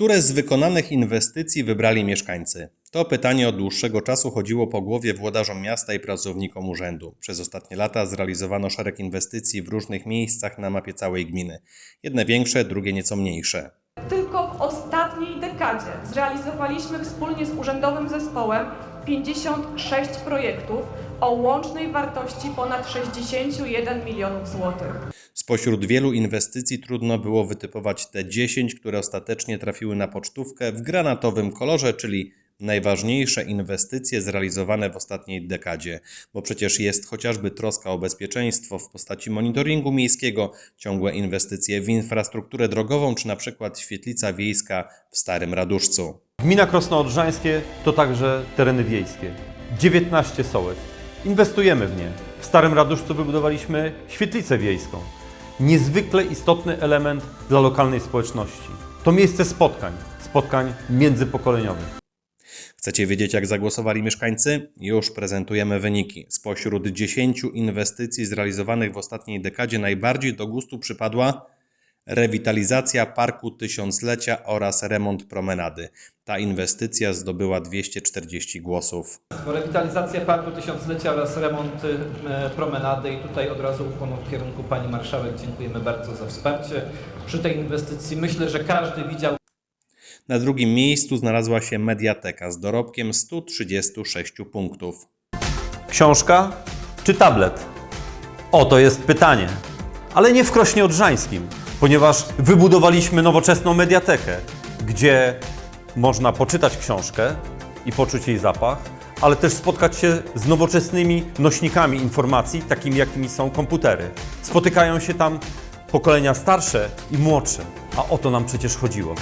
Które z wykonanych inwestycji wybrali mieszkańcy? To pytanie od dłuższego czasu chodziło po głowie włodarzom miasta i pracownikom urzędu. Przez ostatnie lata zrealizowano szereg inwestycji w różnych miejscach na mapie całej gminy. Jedne większe, drugie nieco mniejsze. Tylko w ostatniej dekadzie zrealizowaliśmy wspólnie z Urzędowym Zespołem 56 projektów o łącznej wartości ponad 61 milionów złotych. Spośród wielu inwestycji trudno było wytypować te 10, które ostatecznie trafiły na pocztówkę w granatowym kolorze, czyli najważniejsze inwestycje zrealizowane w ostatniej dekadzie, bo przecież jest chociażby troska o bezpieczeństwo w postaci monitoringu miejskiego, ciągłe inwestycje w infrastrukturę drogową, czy na przykład świetlica wiejska w Starym Raduszcu. Gmina Krosno Odrzańskie to także tereny wiejskie. 19 sołectw. Inwestujemy w nie. W Starym Raduszcu wybudowaliśmy świetlicę wiejską. Niezwykle istotny element dla lokalnej społeczności. To miejsce spotkań, spotkań międzypokoleniowych. Chcecie wiedzieć, jak zagłosowali mieszkańcy? Już prezentujemy wyniki. Spośród 10 inwestycji zrealizowanych w ostatniej dekadzie najbardziej do gustu przypadła rewitalizacja Parku Tysiąclecia oraz remont promenady. Ta inwestycja zdobyła 240 głosów. Rewitalizacja Parku Tysiąclecia oraz remont e, promenady i tutaj od razu ukłon w kierunku Pani Marszałek. Dziękujemy bardzo za wsparcie. Przy tej inwestycji myślę, że każdy widział Na drugim miejscu znalazła się mediateka z dorobkiem 136 punktów. Książka czy tablet? Oto jest pytanie. Ale nie w Krośnie Odrzańskim, ponieważ wybudowaliśmy nowoczesną mediatekę, gdzie można poczytać książkę i poczuć jej zapach, ale też spotkać się z nowoczesnymi nośnikami informacji, takimi jakimi są komputery. Spotykają się tam pokolenia starsze i młodsze, a o to nam przecież chodziło.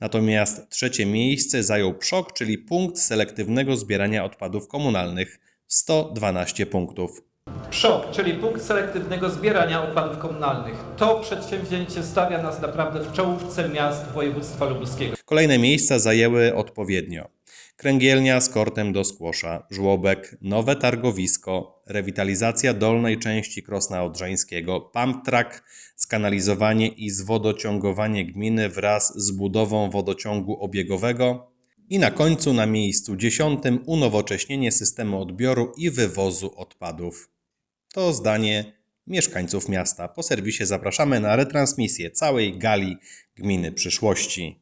Natomiast trzecie miejsce zajął PSZOK, czyli punkt selektywnego zbierania odpadów komunalnych 112 punktów. PSZOK, czyli punkt selektywnego zbierania odpadów komunalnych. To przedsięwzięcie stawia nas naprawdę w czołówce miast województwa lubuskiego. Kolejne miejsca zajęły odpowiednio kręgielnia z kortem do skłosza, żłobek, nowe targowisko, rewitalizacja dolnej części Krosna Odrzańskiego, pump track, skanalizowanie i zwodociągowanie gminy wraz z budową wodociągu obiegowego i na końcu na miejscu dziesiątym unowocześnienie systemu odbioru i wywozu odpadów. To zdanie mieszkańców miasta. Po serwisie zapraszamy na retransmisję całej gali Gminy Przyszłości.